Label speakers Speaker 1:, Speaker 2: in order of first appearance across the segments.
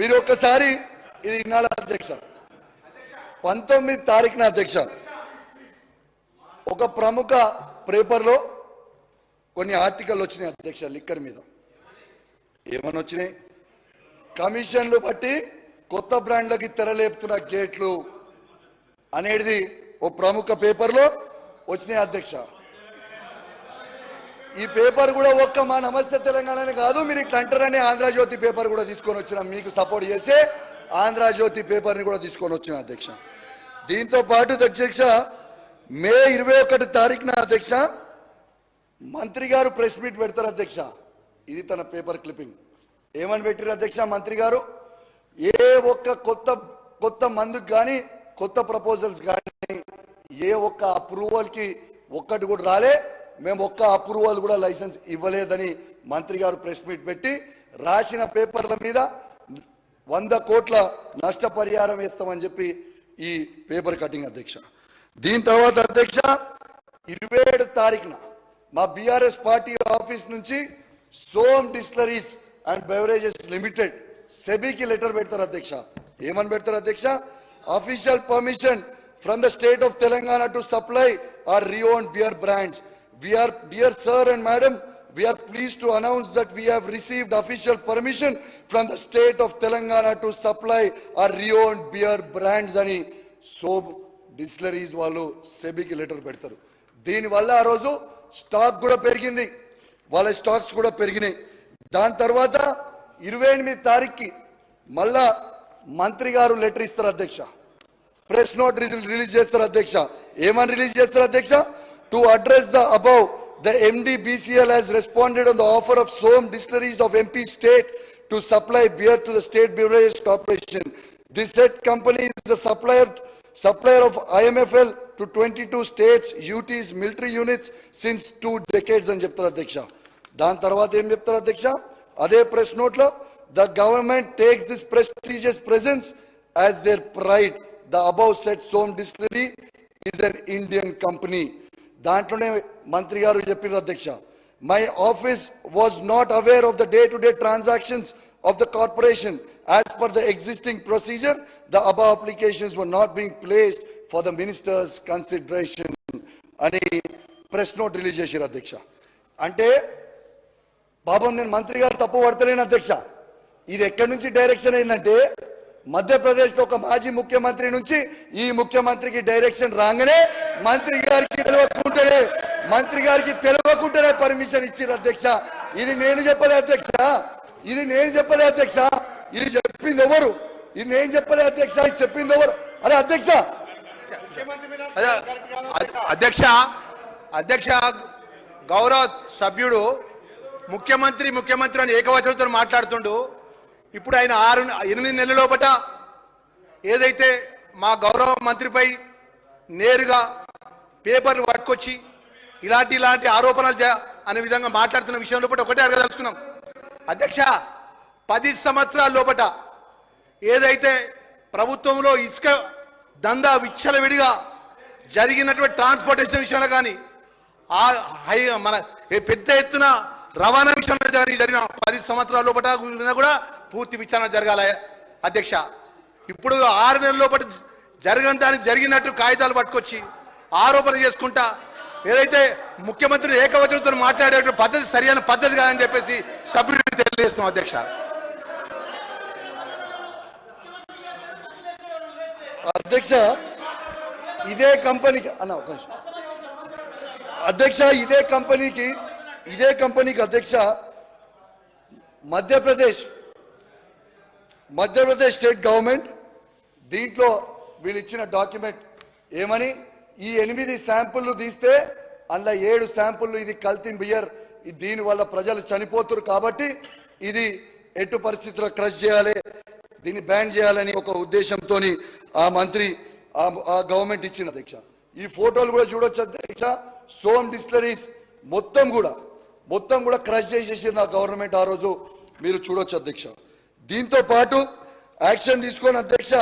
Speaker 1: మీరు ఒక్కసారి ఇది ఇన్నాళ్ళ అధ్యక్ష. పంతొమ్మిది తారీఖున అధ్యక్ష. ఒక ప్రముఖ పేపర్లో కొన్ని ఆర్టికల్ వచ్చినాయి అధ్యక్ష లిక్కర్ మీద. ఏమని వచ్చినాయి? కమిషన్లు బట్టి కొత్త బ్రాండ్లకి తెరలేపుతున్న గేట్లు అనేది ఓ ప్రముఖ పేపర్లో వచ్చినాయి అధ్యక్ష. ఈ పేపర్ కూడా ఒక్క మా నమస్తే తెలంగాణనే కాదు మీరు ఇట్లా అంటారని ఆంధ్రజ్యోతి పేపర్ కూడా తీసుకొని వచ్చిన. మీకు సపోర్ట్ చేసే ఆంధ్రజ్యోతి పేపర్ని కూడా తీసుకొని వచ్చిన అధ్యక్ష. దీంతో పాటు అధ్యక్ష మే ఇరవై ఒకటి తారీఖున అధ్యక్ష మంత్రి గారు ప్రెస్ మీట్ పెడతారు అధ్యక్ష. ఇది తన పేపర్ క్లిప్పింగ్. ఏమని పెట్టారు అధ్యక్ష మంత్రి గారు? ఏ ఒక్క కొత్త కొత్త మందుకు కానీ కొత్త ప్రపోజల్స్ కానీ ఏ ఒక్క అప్రూవల్కి ఒక్కటి కూడా రాలే. మేము ఒక్క అప్రూవల్ కూడా లైసెన్స్ ఇవ్వలేదని మంత్రి గారు ప్రెస్ మీట్ పెట్టి రాసిన పేపర్ల మీద వంద కోట్ల నష్టపరిహారం వేస్తామని చెప్పి ఈ పేపర్ కటింగ్ అధ్యక్ష. దీని తర్వాత అధ్యక్ష ఇరవై ఏడు తారీఖున మా బీఆర్ఎస్ పార్టీ ఆఫీస్ నుంచి Som distilleries and beverages limited సెబీకి letter పెడతారు అధ్యక్ష. ఏమని పెడతారు అధ్యక్ష? Official permission from the state of Telangana to supply or Rion beer brands We are, dear sir and madam We are pleased to announce that we have received official permission from the state of Telangana to supply our reowned beer brands అని సోబ్ distilleries వాళ్ళు సెబీకి letter పెడతారు. దీనివల్ల ఆ రోజు stock కూడా పెరిగింది. వాళ్ళ stocks కూడా పెరిగినాయి. దాని తర్వాత ఇరవై ఎనిమిది తారీఖుకి మళ్ళా మంత్రి గారు లెటర్ ఇస్తారు అధ్యక్ష. ప్రెస్ నోట్ రిలీజ్ చేస్తారు అధ్యక్ష. ఏమని రిలీజ్ చేస్తారు అధ్యక్ష? to address the above the MD BCL has responded on the offer of Som distilleries of MP state to supply beer to the state beverages corporation this said company is the supplier supplier of IMFL to 22 states, UTs, military units since two decades అని చెప్తారు అధ్యక్ష దాని తర్వాత ఏం చెప్తారు అధ్యక్ష అదే press note లో the government takes this prestigious presence as their pride the above said Som distillery is an Indian company దాంట్లోనే మంత్రి గారు చెప్పారు అధ్యక్ష my office was not aware of the day to day transactions of the corporation as per the existing procedure the above applications were not being placed for the minister's consideration అని press note release చేశారు అధ్యక్ష. అంటే పాపం నేను మంత్రి గారు తప్పు పడతలేను అధ్యక్ష. ఇది ఎక్కడి నుంచి డైరెక్షన్ అయిందంటే మధ్యప్రదేశ్లో ఒక మాజీ ముఖ్యమంత్రి నుంచి ఈ ముఖ్యమంత్రికి డైరెక్షన్ రాగానే మంత్రి గారికి తెలియకుంటేనే మంత్రి గారికి తెలియకుంటేనే పర్మిషన్ ఇచ్చారు అధ్యక్ష. ఇది నేను చెప్పలే అధ్యక్ష. ఇది నేను చెప్పలే అధ్యక్ష. ఇది చెప్పింది ఎవరు? ఇది నేను చెప్పలే అధ్యక్ష. ఇది చెప్పింది ఎవరు? అరే అధ్యక్ష.
Speaker 2: అదే, అధ్యక్ష అధ్యక్ష గౌరవ సభ్యుడు ముఖ్యమంత్రి ముఖ్యమంత్రి అని ఏకవచనంతో మాట్లాడుతుండు. ఇప్పుడు ఆయన ఆరు ఎనిమిది నెలల లోపట ఏదైతే మా గౌరవ మంత్రిపై నేరుగా పేపర్లు పట్టుకొచ్చి ఇలాంటి ఇలాంటి ఆరోపణలు అనే విధంగా మాట్లాడుతున్న విషయం లోపల ఒకటే అడగదలుచుకున్నాం. అధ్యక్ష పది సంవత్సరాల లోపట ఏదైతే ప్రభుత్వంలో ఇసుక దందా విచ్చలవిడిగా జరిగినటువంటి ట్రాన్స్పోర్టేషన్ విషయంలో కానీ ఆ హై మన పెద్ద ఎత్తున రవాణా విషయంలో జరిగిన పది సంవత్సరాల లోపల కూడా పూర్తి విచారణ జరగాలి అధ్యక్ష. ఇప్పుడు ఆరు నెలల లోపల జరగని దానికి జరిగినట్టు కాగితాలు పట్టుకొచ్చి ఆరోపణ చేసుకుంటా. ఏదైతే ముఖ్యమంత్రి ఏకవచనంతో మాట్లాడే పద్ధతి సరైన పద్ధతి కాదని చెప్పేసి సభ్యుడిని తెలియజేస్తున్నాం అధ్యక్ష.
Speaker 1: అధ్యక్ష ఇదే కంపెనీకి అన్న ఒక అధ్యక్ష ఇదే కంపెనీకి ఇదే కంపెనీకి అధ్యక్ష మధ్యప్రదేశ్ మధ్యప్రదేశ్ స్టేట్ గవర్నమెంట్ దీంట్లో వీళ్ళు ఇచ్చిన డాక్యుమెంట్ ఏమని? ఈ ఎనిమిది శాంపుల్లు తీస్తే అందులో ఏడు శాంపుల్లు ఇది కల్తీ బియర్ దీని వల్ల ప్రజలు చనిపోతురు కాబట్టి ఇది ఎటు పరిస్థితుల్లో క్రష్ చేయాలి దీన్ని బ్యాన్ చేయాలని ఒక ఉద్దేశంతో ఆ మంత్రి ఆ- గవర్నమెంట్ ఇచ్చిన అధ్యక్ష ఈ ఫోటోలు కూడా చూడొచ్చు అధ్యక్ష సోమ్ డిస్లరీస్ మొత్తం కూడా మొత్తం కూడా క్రష్ చేసేసింది ఆ గవర్నమెంట్ ఆ రోజు. మీరు చూడొచ్చు అధ్యక్ష దీంతో పాటు యాక్షన్ తీసుకొని అధ్యక్ష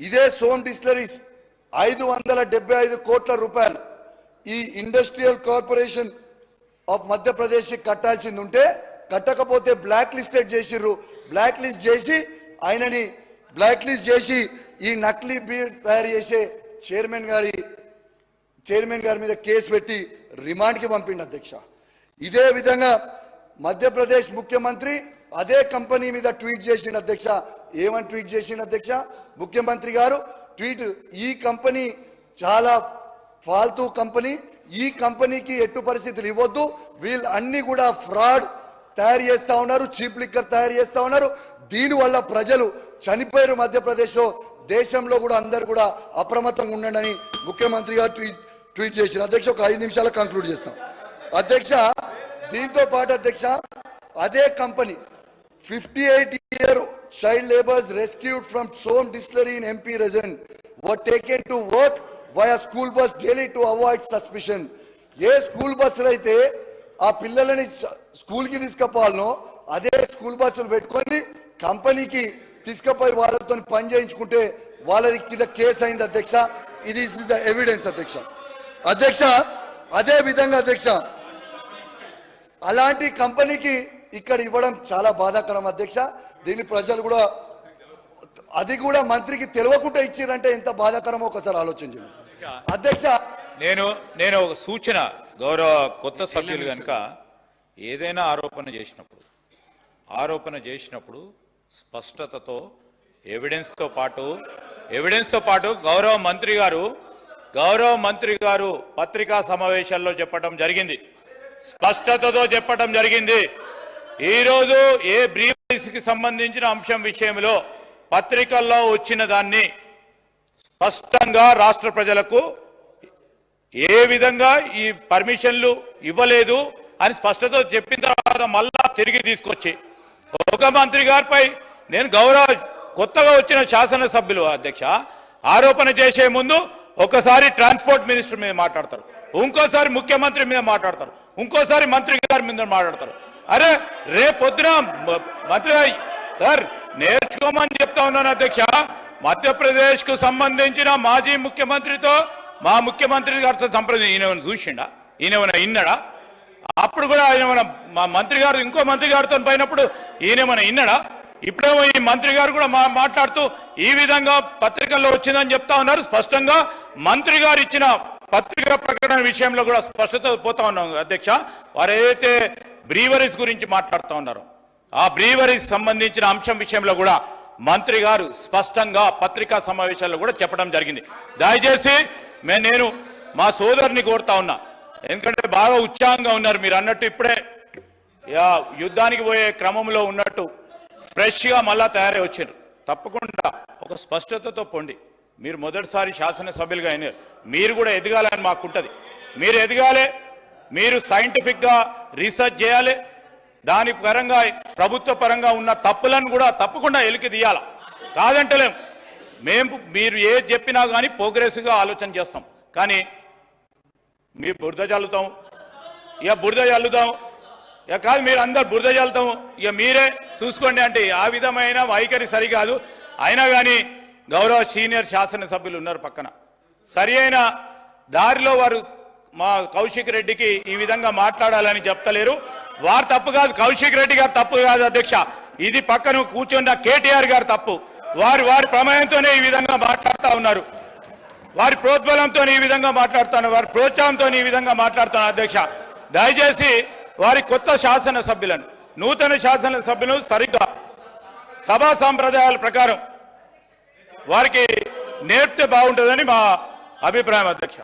Speaker 1: ఇదే సోమ్ డిస్లరీస్ ఐదు వందల డెబ్బై ఐదు కోట్ల రూపాయలు ఈ ఇండస్ట్రియల్ కార్పొరేషన్ ఆఫ్ మధ్యప్రదేశ్కి కట్టాల్సింది ఉంటే కట్టకపోతే బ్లాక్ లిస్టెడ్ చేసిర్రు. బ్లాక్ లిస్ట్ చేసి ఆయనని బ్లాక్ లిస్ట్ చేసి ఈ నకిలీ బీర్ తయారు చేసే చైర్మన్ గారి చైర్మన్ గారి మీద కేసు పెట్టి రిమాండ్కి పంపిండు అధ్యక్ష. ఇదే విధంగా మధ్యప్రదేశ్ ముఖ్యమంత్రి అదే కంపెనీ మీద ట్వీట్ చేసిండు అధ్యక్ష. ఏమని ట్వీట్ చేసిండు అధ్యక్ష? ముఖ్యమంత్రి గారు ట్వీట్ ఈ కంపెనీ చాలా ఫాల్తూ కంపెనీ ఈ కంపెనీకి ఎట్టు పరిస్థితులు ఇవ్వద్దు. వీళ్ళు అన్ని కూడా ఫ్రాడ్ తయారు చేస్తూ ఉన్నారు చీప్ లిక్కర్ తయారు చేస్తూ ఉన్నారు. దీనివల్ల ప్రజలు చనిపోయారు మధ్యప్రదేశ్లో. దేశంలో కూడా అందరు కూడా అప్రమత్తంగా ఉండండి ముఖ్యమంత్రి గారు ట్వీట్ ట్వీట్ చేసిన. అధ్యక్ష ఒక ఐదు నిమిషాలు కంక్లూడ్ చేస్తాం. అధ్యక్ష దీంతో పాటు అధ్యక్ష అదే company fifty eight year child labours rescued from Som distillery in MP region were taken to work via school bus daily to avoid suspicion ఏ స్కూల్ బస్సులు అయితే ఆ పిల్లలని స్కూల్కి తీసుకుపోవాలనో అదే స్కూల్ బస్సులు పెట్టుకొని కంపెనీకి తీసుకుపోయి వాళ్ళతో పని చేయించుకుంటే వాళ్ళది కింద కేసు అయింది అధ్యక్ష. ఇది ఇస్ ద ఎవిడెన్స్ అధ్యక్ష. అధ్యక్ష అదే విధంగా అధ్యక్ష అలాంటి కంపెనీకి ఇక్కడ ఇవ్వడం చాలా బాధాకరం అధ్యక్ష. దీన్ని ప్రజలు కూడా అది కూడా మంత్రికి తెలియకుండా ఇచ్చిరంటే ఎంత బాధాకరమో ఒకసారి ఆలోచించండి. అధ్యక్ష.
Speaker 3: నేను నేను ఒక సూచన గౌరవ కొత్త సభ్యులు కనుక ఏదైనా ఆరోపణ చేసినప్పుడు ఆరోపణ చేసినప్పుడు స్పష్టతతో ఎవిడెన్స్తో పాటు ఎవిడెన్స్తో పాటు గౌరవ మంత్రి గారు గౌరవ మంత్రి గారు పత్రికా సమావేశాల్లో చెప్పడం జరిగింది. స్పష్టతతో చెప్పడం జరిగింది. ఈరోజు ఏ బ్రీఫ్కి సంబంధించిన అంశం విషయంలో పత్రికల్లో వచ్చిన దాన్ని స్పష్టంగా రాష్ట్ర ప్రజలకు ఏ విధంగా ఈ పర్మిషన్లు ఇవ్వలేదు అని స్పష్టత చెప్పిన తర్వాత మళ్ళా తిరిగి తీసుకొచ్చి ఒక మంత్రి గారిపై నేను గౌరవ కొత్తగా వచ్చిన శాసనసభ్యులు అధ్యక్ష ఆరోపణ చేసే ముందు ఒకసారి ట్రాన్స్పోర్ట్ మినిస్టర్ మీద మాట్లాడతారు. ఇంకోసారి ముఖ్యమంత్రి మీద మాట్లాడతారు. ఇంకోసారి మంత్రి గారి మీద మాట్లాడతారు. అరే రేపొద్దున పొద్దున మంత్రి సార్ నేర్చుకోమని చెప్తా ఉన్నాను అధ్యక్ష. మధ్యప్రదేశ్కు సంబంధించిన మాజీ ముఖ్యమంత్రితో మా ముఖ్యమంత్రి గారితో సంప్రదించి ఈయన చూసిండా? ఈయన ఇన్నడా? అప్పుడు కూడా ఆయన మన మా మంత్రి గారు ఇంకో మంత్రి గారితో పోయినప్పుడు ఈయన ఏమైనా ఇన్నడా? ఇప్పుడేమో ఈ మంత్రి గారు కూడా మా మాట్లాడుతూ ఈ విధంగా పత్రికల్లో వచ్చిందని చెప్తా ఉన్నారు. స్పష్టంగా మంత్రి గారు ఇచ్చిన పత్రికా ప్రకటన విషయంలో కూడా స్పష్టత పోతా ఉన్నాం అధ్యక్ష. వారు ఏదైతే బ్రీవరీస్ గురించి మాట్లాడుతూ ఉన్నారు. ఆ బ్రీవరీస్ సంబంధించిన అంశం విషయంలో కూడా మంత్రి గారు స్పష్టంగా పత్రికా సమావేశాల్లో కూడా చెప్పడం జరిగింది. దయచేసి నేను మా సోదరుని కోరుతా ఉన్నా. ఎందుకంటే బాగా ఉత్సాహంగా ఉన్నారు మీరు అన్నట్టు ఇప్పుడే యా, యుద్ధానికి పోయే క్రమంలో ఉన్నట్టు ఫ్రెష్గా మళ్ళా తయారై వచ్చారు తప్పకుండా ఒక స్పష్టతతో పొండి. మీరు మొదటిసారి శాసనసభ్యులుగా అయినారు మీరు కూడా ఎదగాలని మాకుంటది. మీరు ఎదగాలి మీరు సైంటిఫిక్గా రీసెర్చ్ చేయాలి. దాని పరంగా ప్రభుత్వ పరంగా ఉన్న తప్పులను కూడా తప్పకుండా ఎలికి తీయాలి? కాదంటలేం. మేము మీరు ఏది చెప్పినా కానీ ప్రోగ్రెసివ్గా ఆలోచన చేస్తాం. కానీ మీ బురద చల్లుతాం ఇక బురద చల్లుతాం ఇక కాదు మీరు అందరు బురద చల్లుతాం ఇక మీరే చూసుకోండి అంటే ఆ విధమైన వైఖరి సరికాదు అయినా కానీ గౌరవ సీనియర్ శాసనసభ్యులు ఉన్నారు పక్కన. సరి దారిలో వారు మా కౌశిక్ రెడ్డికి ఈ విధంగా మాట్లాడాలని చెప్తలేరు. వారు తప్పు కాదు కౌశిక్ రెడ్డి గారు తప్పు కాదు అధ్యక్ష. ఇది పక్కన కూర్చున్న కేటీఆర్ గారు తప్పు. వారు వారి ప్రమేయంతోనే ఈ విధంగా మాట్లాడుతూ ఉన్నారు. వారి ప్రోద్బలంతో ఈ విధంగా మాట్లాడుతాను వారి ప్రోత్సాహంతో ఈ విధంగా మాట్లాడుతాను అధ్యక్ష. దయచేసి వారి కొత్త శాసన సభ్యులను నూతన శాసన సభ్యులను సరిగ్గా సభా సాంప్రదాయాల ప్రకారం వారికి నేర్పితే బాగుంటుందని మా అభిప్రాయం అధ్యక్ష.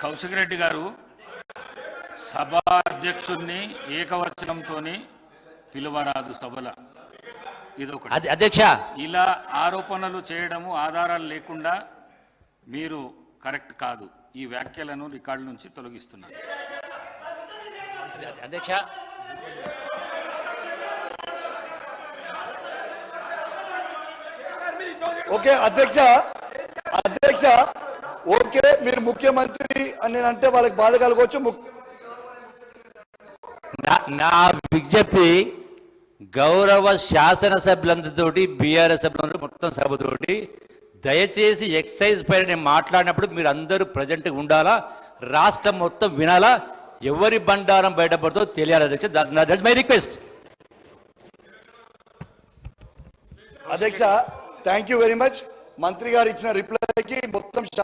Speaker 4: కౌశిక్ రెడ్డి గారు సభా అధ్యక్షుడిని ఏకవచనంతో పిలువరాదు సభల. ఇదొకటి.
Speaker 5: అధ్- అధ్యక్ష.
Speaker 4: ఇలా ఆరోపణలు చేయడము ఆధారాలు లేకుండా మీరు కరెక్ట్ కాదు. ఈ వ్యాఖ్యలను రికార్డు నుంచి తొలగిస్తున్నారు
Speaker 5: అధ్యక్ష.
Speaker 1: ఓకే అధ్యక్ష. అధ్యక్ష ఓకే మీరు ముఖ్యమంత్రి అని నేను అంటే వాళ్ళకి బాధ కలగవచ్చు.
Speaker 5: నా- విజ్ఞప్తి గౌరవ శాసనసభ్యులందరితోటి బీఆర్ఎస్ సభ్యులందరూ మొత్తం సభతోటి దయచేసి ఎక్సైజ్ పైన నేను మాట్లాడినప్పుడు మీరు అందరూ ప్రజెంట్గా ఉండాలా? రాష్ట్రం మొత్తం వినాలా? ఎవరి బండారం బయటపడుతో తెలియాలి? అధ్యక్ష మై రిక్వెస్ట్.
Speaker 1: అధ్యక్ష థ్యాంక్ యూ వెరీ మచ్ మంత్రి గారు ఇచ్చిన రిప్లైకి మొత్తం